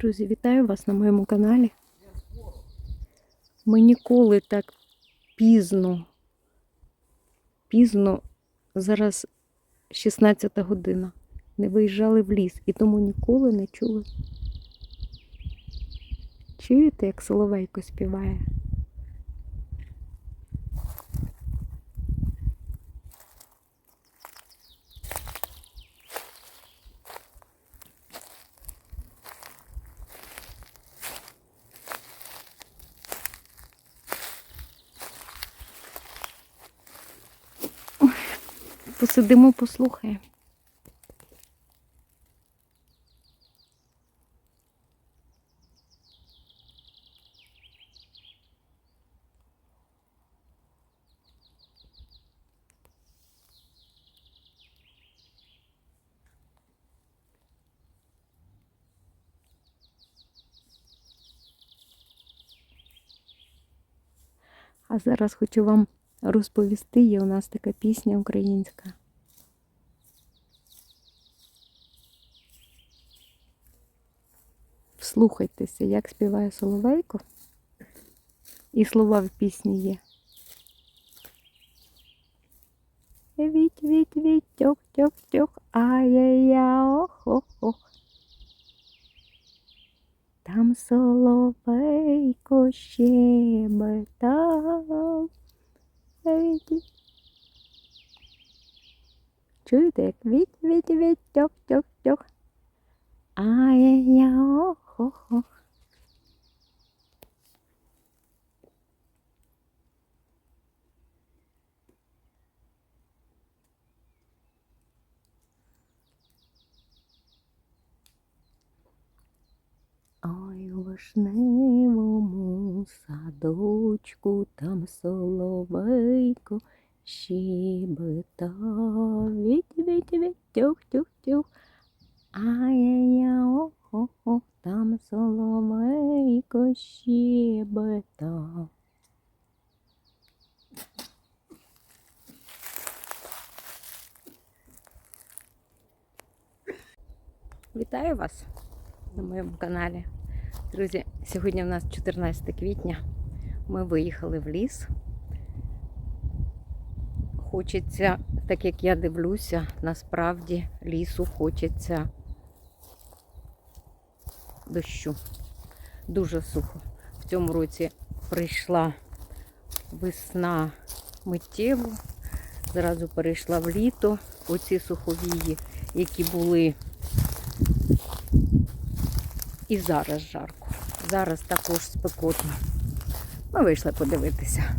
Друзі, вітаю вас на моєму каналі. Ми ніколи так пізно, пізно, зараз 16 година, не виїжджали в ліс і тому ніколи не чули. Чуєте, як соловейко співає? Посидимо, послухаємо. А зараз хочу вам розповісти, є у нас така пісня українська. Вслухайтеся, як співає Соловейко. І слова в пісні є. Віть, віть, віть, тьох, тьох, тьох, ай-яй-я, ох, ох, ох. Там соловейко щебетав. Віть. Чуєте, як віть, віть, віть, тьох, тьох, тьох. Ай-яй-я, ох, ох, ох. Ой, у вишневому садочку там соловейко щебетав. Віть, віть, віть, тюх, тюх, тюх. Ай-яй-я, ох, там соловейко щебетав. Вітаю вас на моєму каналі. Друзі, сьогодні у нас 14 квітня. Ми виїхали в ліс. Хочеться, так як я дивлюся, насправді лісу хочеться дощу. Дуже сухо. В цьому році прийшла весна миттєво, зразу перейшла в літо. Оці суховії, які були і зараз жарко. Зараз також спекотно. Ми вийшли подивитися.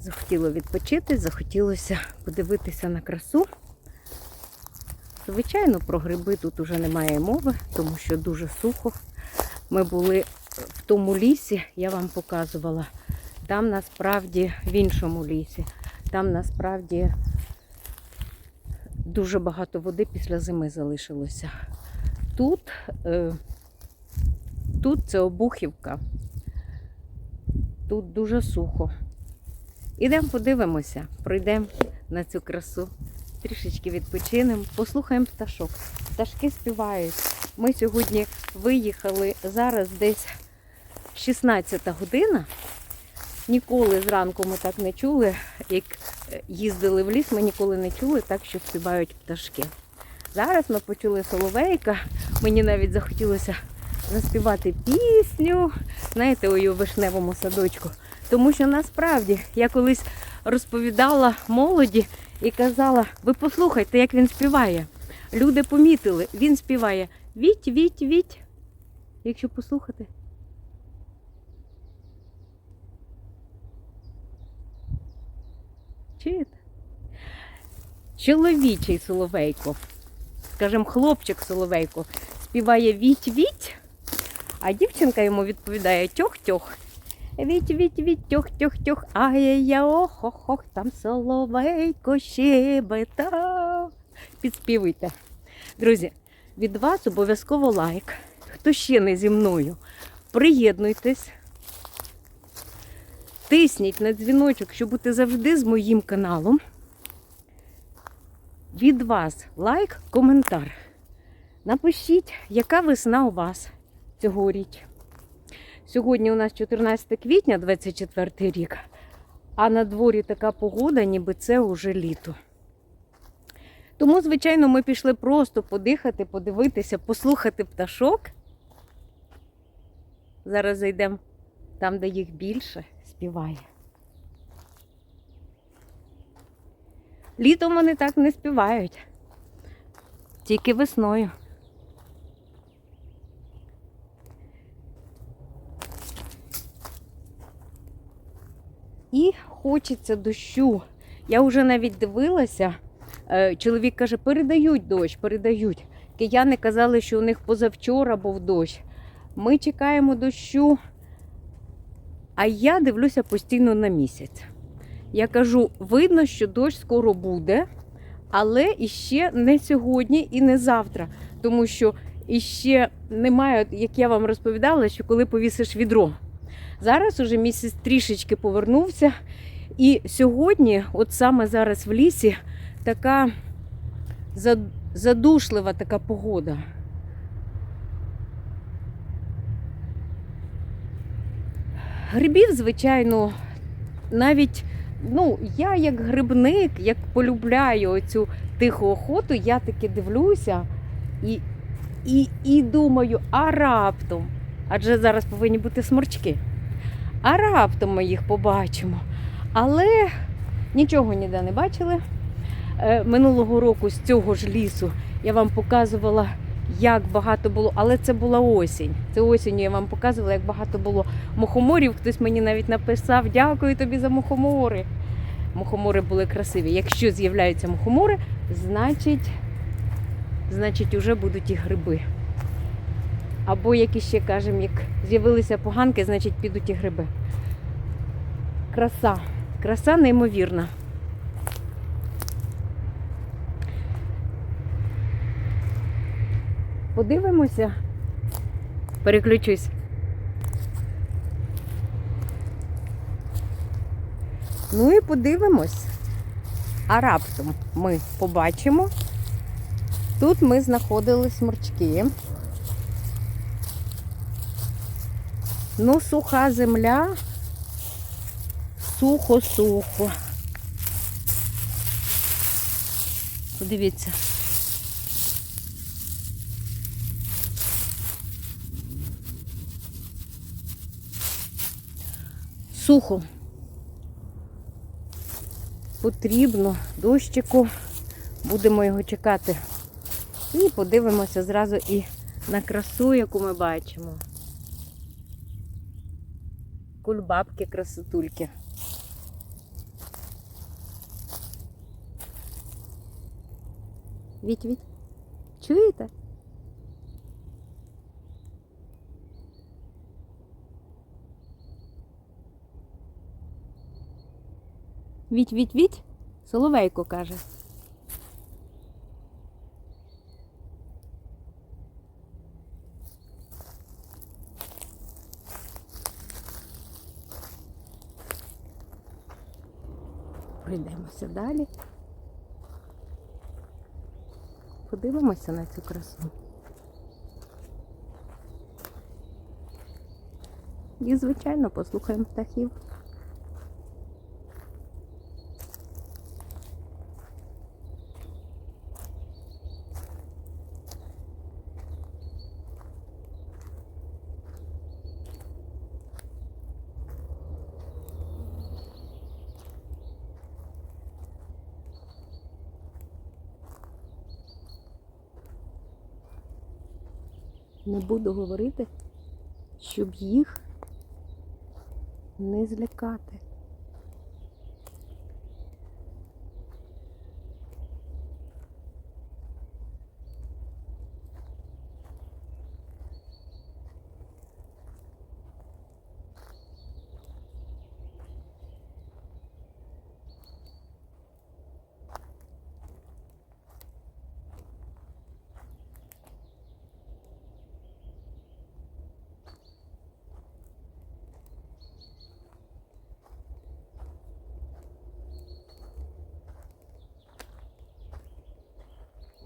Захотіло відпочити, захотілося подивитися на красу. Звичайно, про гриби тут уже немає мови, тому що дуже сухо. Ми були в тому лісі, я вам показувала. Там насправді в іншому лісі. Там насправді дуже багато води після зими залишилося. Тут е, Тут це обухівка. Тут дуже сухо. Ідемо подивимося, пройдемо на цю красу, трішечки відпочинемо, послухаємо пташок. Пташки співають. Ми сьогодні виїхали зараз десь 16 година. Ніколи зранку ми так не чули, як їздили в ліс, ми ніколи не чули так, що співають пташки. Зараз ми почули соловейка, мені навіть захотілося заспівати пісню, знаєте, у вишневому садочку. Тому що насправді я колись розповідала молоді і казала, ви послухайте, як він співає. Люди помітили, він співає віть, віть, віть. Якщо послухати. Чуєте? Чоловічий соловейко, скажімо, хлопчик соловейко співає віть-віть. А дівчинка йому відповідає тьох-тьох. Віть, віть, віть, тьох, тьох, тьох, ай-я, ох, ох, ох, там соловейко щебетав. Підспівуйте. Друзі, від вас обов'язково лайк. Хто ще не зі мною, приєднуйтесь, тисніть на дзвіночок, щоб бути завжди з моїм каналом. Від вас лайк, коментар. Напишіть, яка весна у вас. цьогоріч. Сьогодні у нас 14 квітня, 24 рік, а на дворі така погода, ніби це уже літо. Тому, звичайно, ми пішли просто подихати, подивитися, послухати пташок. Зараз зайдемо там, де їх більше, співає. Літом вони так не співають, тільки весною. І хочеться дощу. Я вже навіть дивилася. е, Чоловік каже, передають дощ, передають. Кияни казали, що у них позавчора був дощ. Ми чекаємо дощу, а я дивлюся постійно на місяць. Я кажу, видно, що дощ скоро буде, але іще не сьогодні і не завтра. Тому що іще немає, як я вам розповідала, що коли повісиш відро. Зараз уже місяць трішечки повернувся. І сьогодні, от саме зараз в лісі, така задушлива така погода. Грибів, звичайно, навіть ну, я як грибник, як полюбляю цю тиху охоту, я таки дивлюся і, і, і думаю, а раптом, адже зараз повинні бути сморчки. А раптом ми їх побачимо. Але нічого ніде не бачили. Е, Минулого року з цього ж лісу я вам показувала, як багато було, але це була осінь. Це осінню я вам показувала, як багато було мухоморів. Хтось мені навіть написав: дякую тобі за мухомори. Мухомори були красиві. Якщо з'являються мухомори, значить, значить, уже будуть і гриби. Або як іще кажемо, як з'явилися поганки, значить підуть і гриби. Краса. Краса неймовірна. Подивимося. Переключусь. Ну і подивимось. А раптом ми побачимо. Тут ми знаходили сморчки. Ну, суха земля. Сухо-сухо. Подивіться. Сухо. Потрібно дощику. Будемо його чекати. І подивимося зразу і на красу, яку ми бачимо. Кульбабки, красотульки. Віть, віть. Чуєте? Віть, віть, віть. Соловейко каже. Пройдемося далі. Подивимося на цю красу. І, звичайно, послухаємо птахів. Не буду говорити, щоб їх не злякати.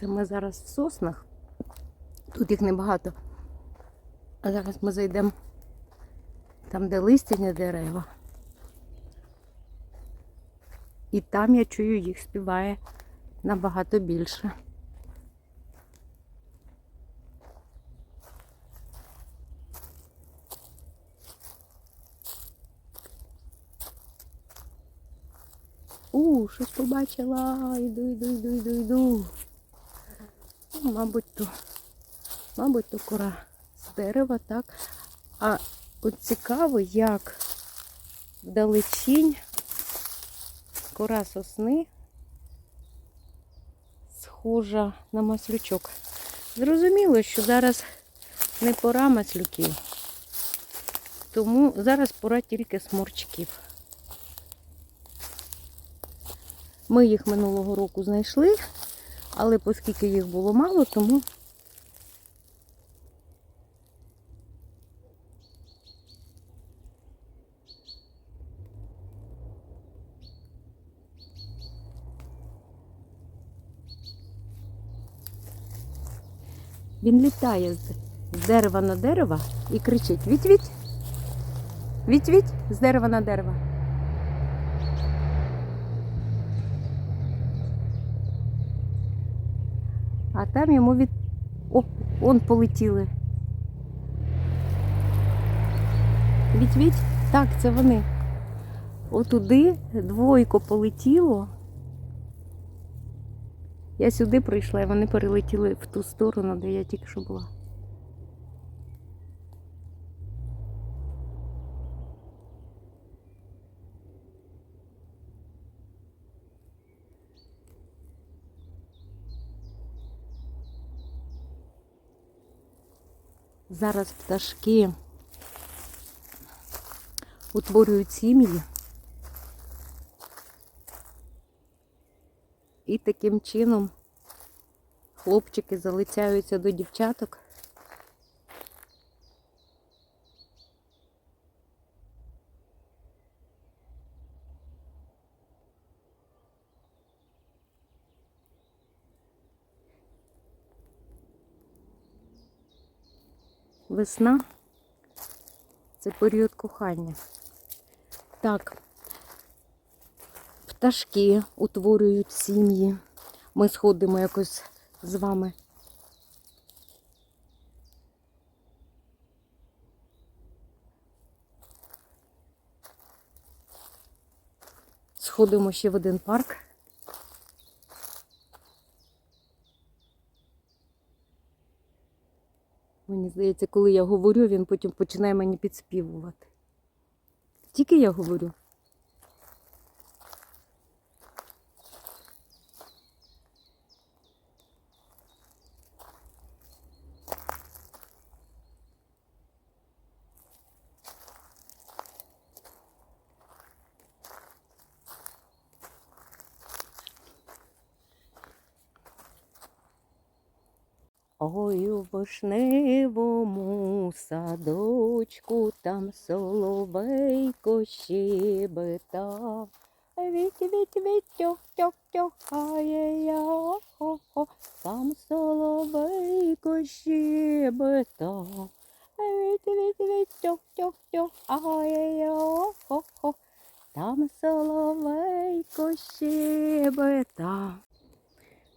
Це ми зараз в соснах. Тут їх небагато. А зараз ми зайдемо там, де листяні дерева. І там я чую, їх співає набагато більше. У, щось побачила. Йду, йду, йду, йду, йду. Ну, Мабуть, то, мабуть, то кора з дерева, так. А от цікаво, як вдалечінь кора сосни схожа на маслючок. Зрозуміло, що зараз не пора маслюків, тому зараз пора тільки сморчків. Ми їх минулого року знайшли, але оскільки їх було мало, тому він літає з дерева на дерево і кричить Віть-віть! Віть-віть з дерева на дерево. А там йому від. О, он полетіли. Віть-віть? Так, це вони. Отуди двойко полетіло. Я сюди прийшла, і вони перелетіли в ту сторону, де я тільки що була. Зараз пташки утворюють сім'ї. І таким чином хлопчики залицяються до дівчаток. Весна це період кохання. Так, пташки утворюють сім'ї. Ми сходимо якось з вами. Сходимо ще в один парк. Мені здається, коли я говорю, він потім починає мені підспівувати. Тільки я говорю. Ой, у вишневому садочку там соловейко щебетав. Віть, віть, віть, тьох, тьох, тьох, ає я, хо, хо, там соловейко щебетав. Віть, віть, віть, тьох, тьох, тьох, ає я, хо, хо, там соловейко щебетав.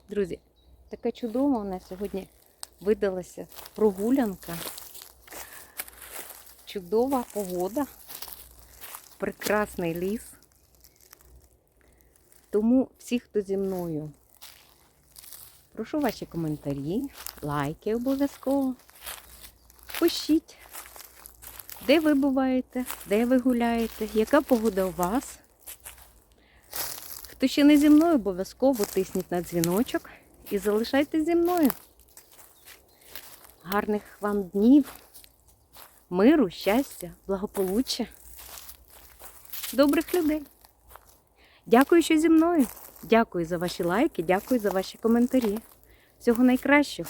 Друзі, така чудова у нас сьогодні видалася прогулянка. Чудова погода, прекрасний ліс. Тому всі, хто зі мною, прошу ваші коментарі, лайки обов'язково. Пишіть, де ви буваєте, де ви гуляєте, яка погода у вас. Хто ще не зі мною, обов'язково тисніть на дзвіночок і залишайтесь зі мною. Гарних вам днів, миру, щастя, благополуччя, добрих людей. Дякую, що зі мною. Дякую за ваші лайки, дякую за ваші коментарі. Всього найкращого.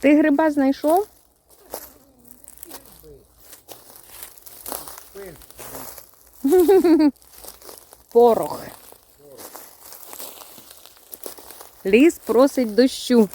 Ти гриба знайшов? Порох. Ліс просить дощу.